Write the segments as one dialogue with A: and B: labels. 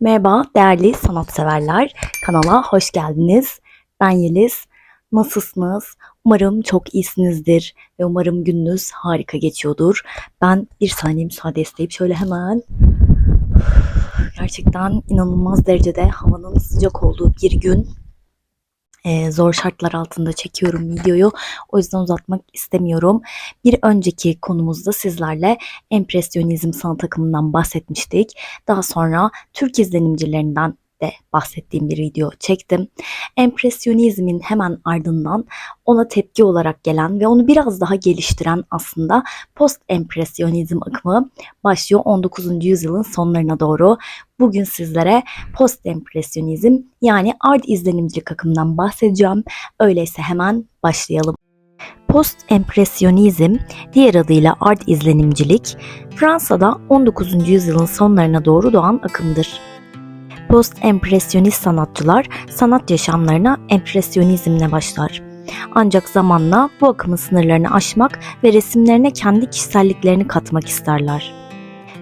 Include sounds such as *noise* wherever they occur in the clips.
A: Merhaba değerli sanatseverler. Kanala hoş geldiniz. Ben Yeliz. Nasılsınız? Umarım çok iyisinizdir ve umarım gününüz harika geçiyordur. Ben bir saniye müsaade isteyip şöyle hemen *sighs* gerçekten inanılmaz derecede havanın sıcak olduğu bir gün Ee, zor şartlar altında çekiyorum videoyu. O yüzden uzatmak istemiyorum. Bir önceki konumuzda sizlerle empresyonizm sanat akımından bahsetmiştik. Daha sonra Türk izlenimcilerinden de bahsettiğim bir video çektim. Empresyonizmin hemen ardından ona tepki olarak gelen ve onu biraz daha geliştiren aslında post empresyonizm akımı başlıyor 19. yüzyılın sonlarına doğru. Bugün sizlere post empresyonizm yani art izlenimcilik akımından bahsedeceğim. Öyleyse hemen başlayalım. Post empresyonizm diğer adıyla art izlenimcilik Fransa'da 19. yüzyılın sonlarına doğru doğan akımdır. Post empresyonist sanatçılar sanat yaşamlarına empresyonizmle başlar. Ancak zamanla bu akımın sınırlarını aşmak ve resimlerine kendi kişiselliklerini katmak isterler.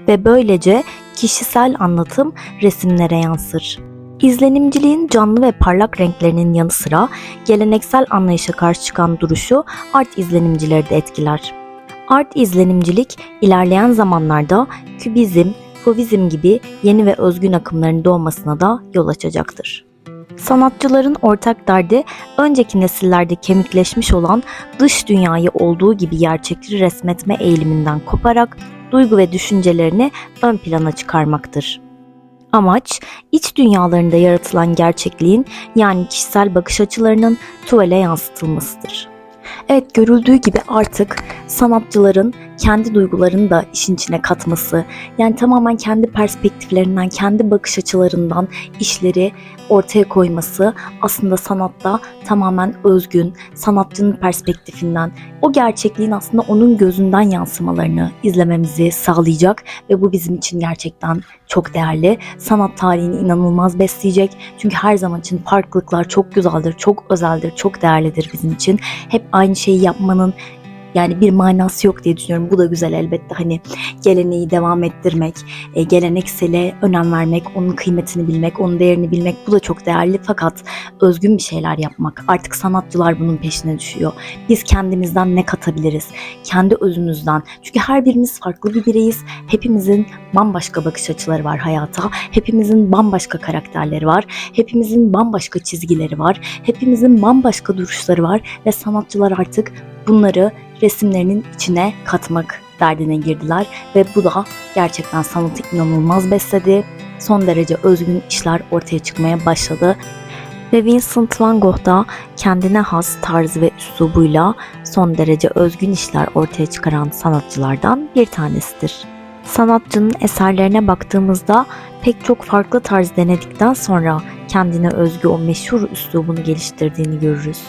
A: Ve böylece kişisel anlatım resimlere yansır. İzlenimciliğin canlı ve parlak renklerinin yanı sıra geleneksel anlayışa karşı çıkan duruşu art izlenimcileri de etkiler. Art izlenimcilik ilerleyen zamanlarda kübizm, fovizm gibi yeni ve özgün akımların doğmasına da yol açacaktır. Sanatçıların ortak derdi önceki nesillerde kemikleşmiş olan dış dünyayı olduğu gibi gerçekleri resmetme eğiliminden koparak duygu ve düşüncelerini ön plana çıkarmaktır. Amaç iç dünyalarında yaratılan gerçekliğin yani kişisel bakış açılarının tuvale yansıtılmasıdır. Evet görüldüğü gibi artık sanatçıların kendi duygularını da işin içine katması, yani tamamen kendi perspektiflerinden, kendi bakış açılarından işleri ortaya koyması aslında sanatta tamamen özgün, sanatçının perspektifinden, o gerçekliğin aslında onun gözünden yansımalarını izlememizi sağlayacak ve bu bizim için gerçekten çok değerli. Sanat tarihini inanılmaz besleyecek. Çünkü her zaman için farklılıklar çok güzeldir, çok özeldir, çok değerlidir bizim için. Hep aynı şeyi yapmanın yani bir manası yok diye düşünüyorum. Bu da güzel elbette hani geleneği devam ettirmek, e, geleneksele önem vermek, onun kıymetini bilmek, onun değerini bilmek bu da çok değerli. Fakat özgün bir şeyler yapmak artık sanatçılar bunun peşine düşüyor. Biz kendimizden ne katabiliriz? Kendi özümüzden. Çünkü her birimiz farklı bir bireyiz. Hepimizin bambaşka bakış açıları var hayata. Hepimizin bambaşka karakterleri var. Hepimizin bambaşka çizgileri var. Hepimizin bambaşka duruşları var ve sanatçılar artık bunları resimlerinin içine katmak derdine girdiler ve bu da gerçekten sanatı inanılmaz besledi. Son derece özgün işler ortaya çıkmaya başladı. Ve Vincent van Gogh da kendine has tarzı ve üslubuyla son derece özgün işler ortaya çıkaran sanatçılardan bir tanesidir. Sanatçının eserlerine baktığımızda pek çok farklı tarz denedikten sonra kendine özgü o meşhur üslubunu geliştirdiğini görürüz.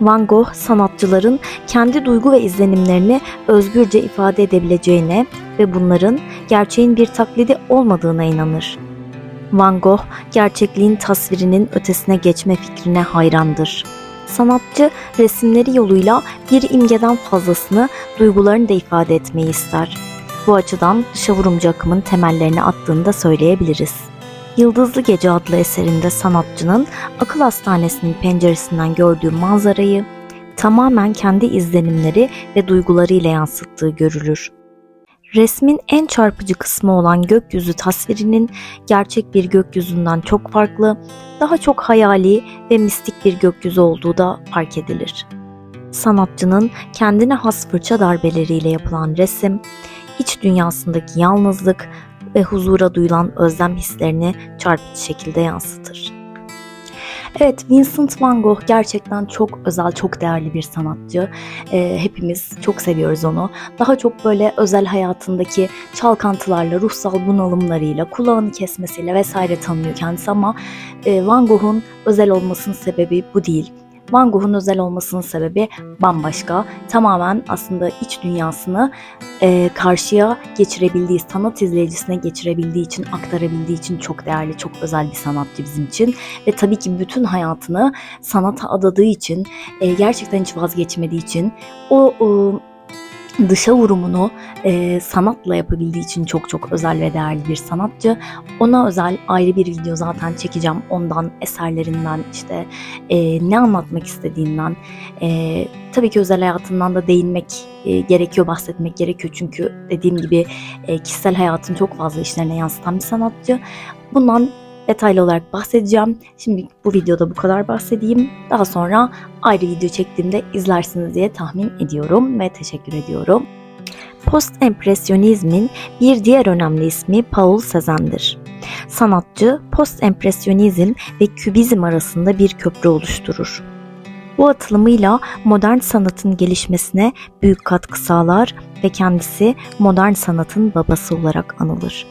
A: Van Gogh sanatçıların kendi duygu ve izlenimlerini özgürce ifade edebileceğine ve bunların gerçeğin bir taklidi olmadığına inanır. Van Gogh gerçekliğin tasvirinin ötesine geçme fikrine hayrandır. Sanatçı resimleri yoluyla bir imgeden fazlasını duygularını da ifade etmeyi ister. Bu açıdan dışa akımın temellerini attığını da söyleyebiliriz. Yıldızlı Gece adlı eserinde sanatçının akıl hastanesinin penceresinden gördüğü manzarayı tamamen kendi izlenimleri ve duygularıyla yansıttığı görülür. Resmin en çarpıcı kısmı olan gökyüzü tasvirinin gerçek bir gökyüzünden çok farklı, daha çok hayali ve mistik bir gökyüzü olduğu da fark edilir. Sanatçının kendine has fırça darbeleriyle yapılan resim, iç dünyasındaki yalnızlık, ve huzura duyulan özlem hislerini çarpıcı şekilde yansıtır. Evet, Vincent van Gogh gerçekten çok özel, çok değerli bir sanatçı. Ee, hepimiz çok seviyoruz onu. Daha çok böyle özel hayatındaki çalkantılarla, ruhsal bunalımlarıyla, kulağını kesmesiyle vesaire tanınıyor kendisi ama e, Van Gogh'un özel olmasının sebebi bu değil. Van Gogh'un özel olmasının sebebi bambaşka. Tamamen aslında iç dünyasını e, karşıya geçirebildiği, sanat izleyicisine geçirebildiği için, aktarabildiği için çok değerli, çok özel bir sanatçı bizim için. Ve tabii ki bütün hayatını sanata adadığı için, e, gerçekten hiç vazgeçmediği için o... o dışa vurumunu e, sanatla yapabildiği için çok çok özel ve değerli bir sanatçı. Ona özel ayrı bir video zaten çekeceğim. Ondan eserlerinden işte e, ne anlatmak istediğinden e, tabii ki özel hayatından da değinmek e, gerekiyor, bahsetmek gerekiyor. Çünkü dediğim gibi e, kişisel hayatın çok fazla işlerine yansıtan bir sanatçı. Bundan detaylı olarak bahsedeceğim. Şimdi bu videoda bu kadar bahsedeyim. Daha sonra ayrı video çektiğimde izlersiniz diye tahmin ediyorum ve teşekkür ediyorum. Post-empresyonizmin bir diğer önemli ismi Paul Cézanne'dir. Sanatçı post-empresyonizm ve kübizm arasında bir köprü oluşturur. Bu atılımıyla modern sanatın gelişmesine büyük katkı sağlar ve kendisi modern sanatın babası olarak anılır.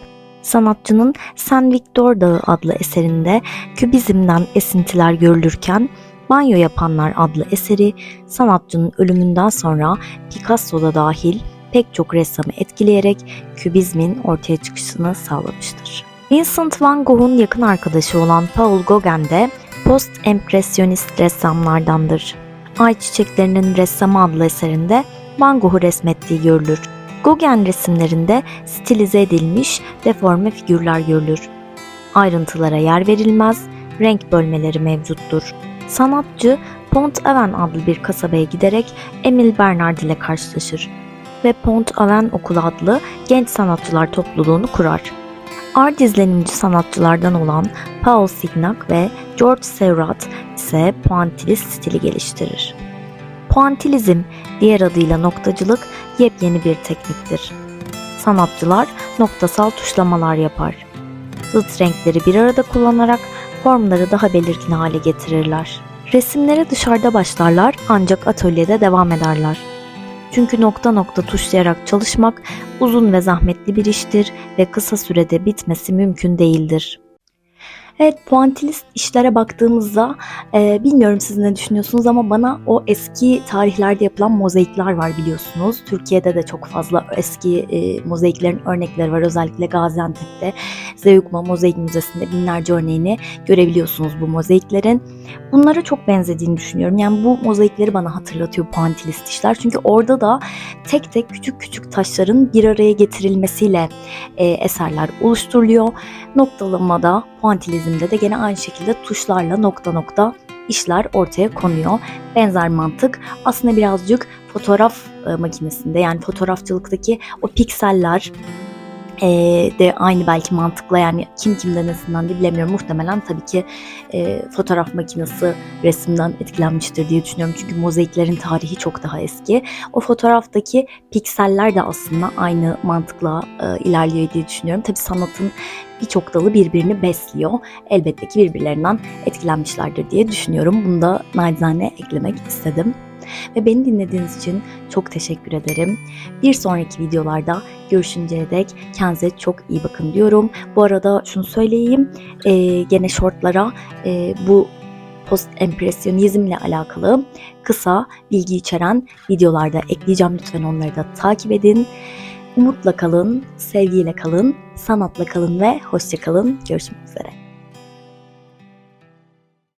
A: Sanatçının Saint Victor Dağı adlı eserinde kübizmden esintiler görülürken Banyo Yapanlar adlı eseri sanatçının ölümünden sonra Picasso da dahil pek çok ressamı etkileyerek kübizmin ortaya çıkışını sağlamıştır. Vincent van Gogh'un yakın arkadaşı olan Paul Gauguin de post-empresyonist ressamlardandır. Ay Çiçeklerinin Ressamı adlı eserinde Van Gogh'u resmettiği görülür. Gauguin resimlerinde stilize edilmiş deforme figürler görülür. Ayrıntılara yer verilmez, renk bölmeleri mevcuttur. Sanatçı Pont-Aven adlı bir kasabaya giderek Emile Bernard ile karşılaşır ve Pont-Aven Okulu adlı genç sanatçılar topluluğunu kurar. Art izlenimci sanatçılardan olan Paul Signac ve George Seurat ise puantilist stili geliştirir. Puantilizm, diğer adıyla noktacılık, yepyeni bir tekniktir. Sanatçılar noktasal tuşlamalar yapar. Zıt renkleri bir arada kullanarak formları daha belirgin hale getirirler. Resimlere dışarıda başlarlar ancak atölyede devam ederler. Çünkü nokta nokta tuşlayarak çalışmak uzun ve zahmetli bir iştir ve kısa sürede bitmesi mümkün değildir. Evet puantilist işlere baktığımızda e, bilmiyorum siz ne düşünüyorsunuz ama bana o eski tarihlerde yapılan mozaikler var biliyorsunuz. Türkiye'de de çok fazla eski e, mozaiklerin örnekleri var. Özellikle Gaziantep'te Zeugma Mozaik Müzesi'nde binlerce örneğini görebiliyorsunuz bu mozaiklerin. Bunlara çok benzediğini düşünüyorum. Yani bu mozaikleri bana hatırlatıyor puantilist işler. Çünkü orada da tek tek küçük küçük taşların bir araya getirilmesiyle e, eserler oluşturuluyor. Noktalamada, puantilizmde de gene aynı şekilde tuşlarla nokta nokta işler ortaya konuyor. Benzer mantık aslında birazcık fotoğraf e, makinesinde yani fotoğrafçılıktaki o pikseller e, de aynı belki mantıkla yani kim kimden nesinden de bilemiyorum. Muhtemelen tabii ki e, fotoğraf makinesi resimden etkilenmiştir diye düşünüyorum. Çünkü mozaiklerin tarihi çok daha eski. O fotoğraftaki pikseller de aslında aynı mantıkla e, ilerliyor diye düşünüyorum. Tabii sanatın birçok dalı birbirini besliyor. Elbette ki birbirlerinden etkilenmişlerdir diye düşünüyorum. Bunu da nacizane eklemek istedim. Ve beni dinlediğiniz için çok teşekkür ederim. Bir sonraki videolarda görüşünceye dek kendinize çok iyi bakın diyorum. Bu arada şunu söyleyeyim. E, gene shortlara e, bu post empresyonizmle alakalı kısa bilgi içeren videolarda ekleyeceğim. Lütfen onları da takip edin. Umutla kalın, sevgiyle kalın, sanatla kalın ve hoşça kalın. Görüşmek üzere.